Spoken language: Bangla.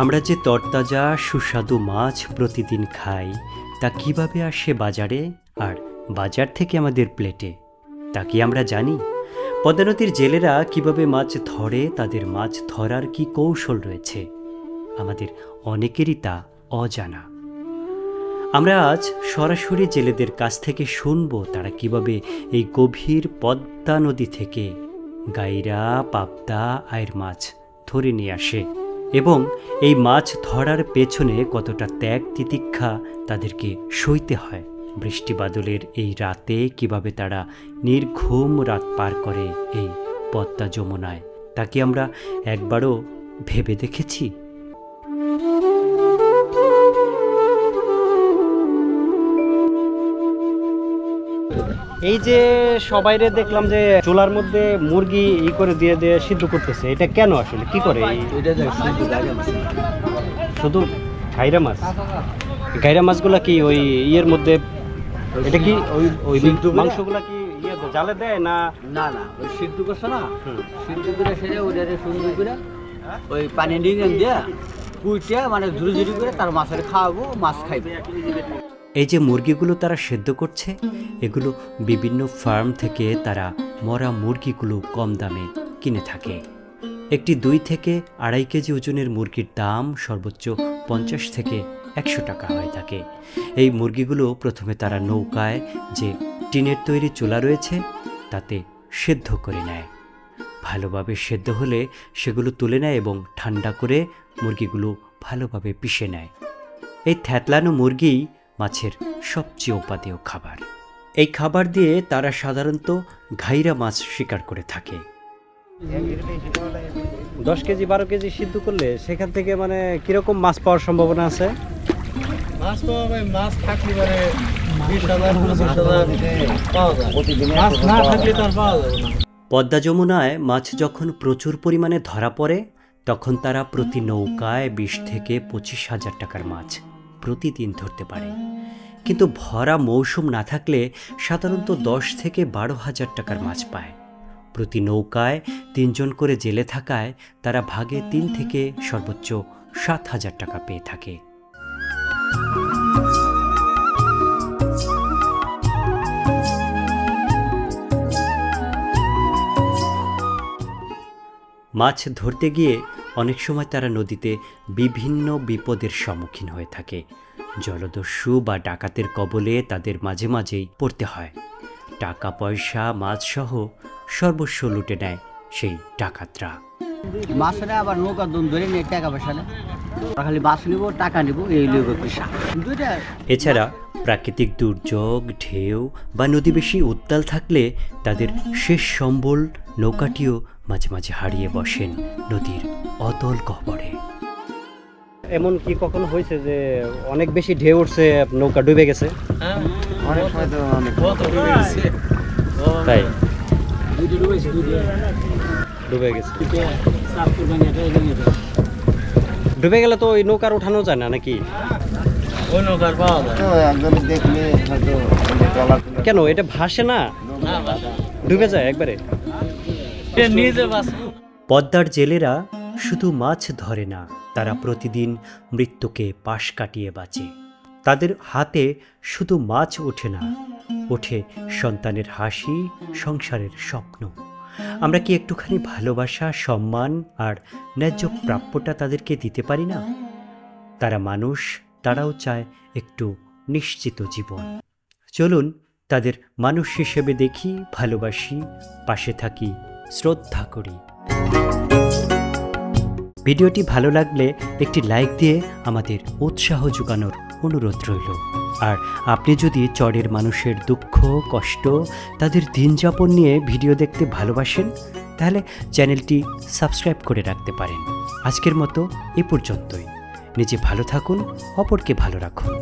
আমরা যে তরতাজা, সুস্বাদু মাছ প্রতিদিন খাই, তা কীভাবে আসে বাজারে আর বাজার থেকে আমাদের প্লেটে? তা কি আমরা জানি? পদ্মা নদীর জেলেরা কীভাবে মাছ ধরে, তাদের মাছ ধরার কি কৌশল রয়েছে? আমাদের অনেকেরই তা অজানা। আমরা আজ সরাসরি জেলেদের কাছ থেকে শুনব তারা কীভাবে এই গভীর পদ্মা নদী থেকে গাইরা, পাবদা, আয়ের মাছ ধরে নিয়ে আসে। এবং এই মাছ ধরার পেছনে কতটা ত্যাগ তিতিক্ষা তাদেরকে সইতে হয়। বৃষ্টি বাদলের এই রাতে কীভাবে তারা নির্ঘুম রাত পার করে এই পদ্মা যমুনায়, তা কি আমরা একবারও ভেবে দেখেছি? এই যে সবাইরে দেখলাম যে চুলার মধ্যে মুরগি ই করে দিয়ে দিয়ে সিদ্ধ করতেছে এটা কেন আসলে? কি করে শুধু লাগে মাছ। গাইরা মাছগুলা কি ওই ইয়ের মধ্যে এটা কি ওই ওই মাংসগুলা কি ইয়ে জালে দেয় না? না না ওই সিদ্ধ করছে না? সিদ্ধ করে সেটা সুন্দর করে ওই পানি দিয়া কুইটিয়া মানে ঝুড়ি ঝুড়ি করে তার মাছের খাওয়াবো মাছ খাইবে। এই যে মুরগিগুলো তারা সেদ্ধ করছে, এগুলো বিভিন্ন ফার্ম থেকে তারা মরা মুরগিগুলো কম দামে কিনে থাকে। একটি দুই থেকে আড়াই কেজি ওজনের মুরগির দাম সর্বোচ্চ পঞ্চাশ থেকে একশো টাকা হয়ে থাকে। এই মুরগিগুলো প্রথমে তারা নৌকায় যে টিনের তৈরি চুলা রয়েছে, তাতে সেদ্ধ করে নেয়। ভালোভাবে সেদ্ধ হলে সেগুলো তুলে নেয় এবং ঠান্ডা করে মুরগিগুলো ভালোভাবে পিষে নেয়। এই থ্যাতলানো মুরগি মাছের সবচেয়ে উপাদেয় খাবার। এই খাবার দিয়ে তারা সাধারণত ঘাইরা মাছ শিকার করে থাকে। দশ কেজি বারো কেজি সিদ্ধ করলে সেখান থেকে মানে কীরকম মাছ পাওয়ার সম্ভাবনা আছে? মাছ পাওয়া থাকলে পদ্মা যমুনায় মাছ যখন প্রচুর পরিমাণে ধরা পড়ে তখন তারা প্রতি নৌকায় বিশ থেকে পঁচিশ হাজার টাকার মাছ প্রতিদিন ধরতে পারে। কিন্তু ভরা মৌসুম না থাকলে সাধারণত দশ থেকে বারো হাজার টাকার মাছ পায়। প্রতি নৌকায় তিনজন করে জেলে থাকায় তারা ভাগে তিন থেকে সর্বোচ্চ সাত হাজার টাকা পেয়ে থাকে। মাছ ধরতে গিয়ে অনেক সময় তারা নদীতে বিভিন্ন বিপদের সম্মুখীন হয়ে থাকে। জলদস্যু বা ডাকাতের কবলে তাদের মাঝে মাঝেই পড়তে হয়। টাকা পয়সা মাছসহ সর্বস্ব লুটে নেয় সেই ডাকাতরা। মাছের আবার নৌকা দুন ধরে নিয়ে টাকা পয়সা ওরা খালি মাছ নিব টাকা নিব এই পেশা এছাড়া প্রাকৃতিক দুর্যোগ ঢেউ বা নদী বেশি উত্তাল থাকলে তাদের শেষ সম্বল নৌকাটিও মাঝে মাঝে হারিয়ে বসেন নদীর অতল গহ্বরে এমন কি কখনো হয়েছে যে অনেক বেশি ঢেউ উঠছে নৌকা ডুবে গেছে? হ্যাঁ অনেক সময় তো অনেক কত ডুবে গেছে। তাই? ডুবে গেছে। ডুবে গেলে তো ওই নৌকার উঠানো যায় না নাকি? কেন? এটা ভাসে না? না। ডুবে যায় একবারে? পদ্মার জেলেরা শুধু মাছ ধরে না, তারা প্রতিদিন মৃত্যুকে পাশ কাটিয়ে বাঁচে। তাদের হাতে শুধু মাছ ওঠে না, ওঠে সন্তানের হাসি, সংসারের স্বপ্ন। আমরা কি একটুখানি ভালোবাসা, সম্মান আর ন্যায্য প্রাপ্যটা তাদেরকে দিতে পারি না? তারা মানুষ, তারাও চায় একটু নিশ্চিত জীবন। চলুন তাদের মানুষ হিসেবে দেখি, ভালোবাসি, পাশে থাকি শ্রদ্ধা করি। ভিডিওটি ভালো লাগলে একটি লাইক দিয়ে আমাদের উৎসাহ যোগানোর অনুরোধ রইল। আর আপনি যদি চরের মানুষের দুঃখ, কষ্ট, তাদের দিনযাপন নিয়ে ভিডিও দেখতে ভালোবাসেন, তাহলে চ্যানেলটি সাবস্ক্রাইব করে রাখতে পারেন। আজকের মতো এ পর্যন্তই। নিজে ভালো থাকুন, অপরকে ভালো রাখুন।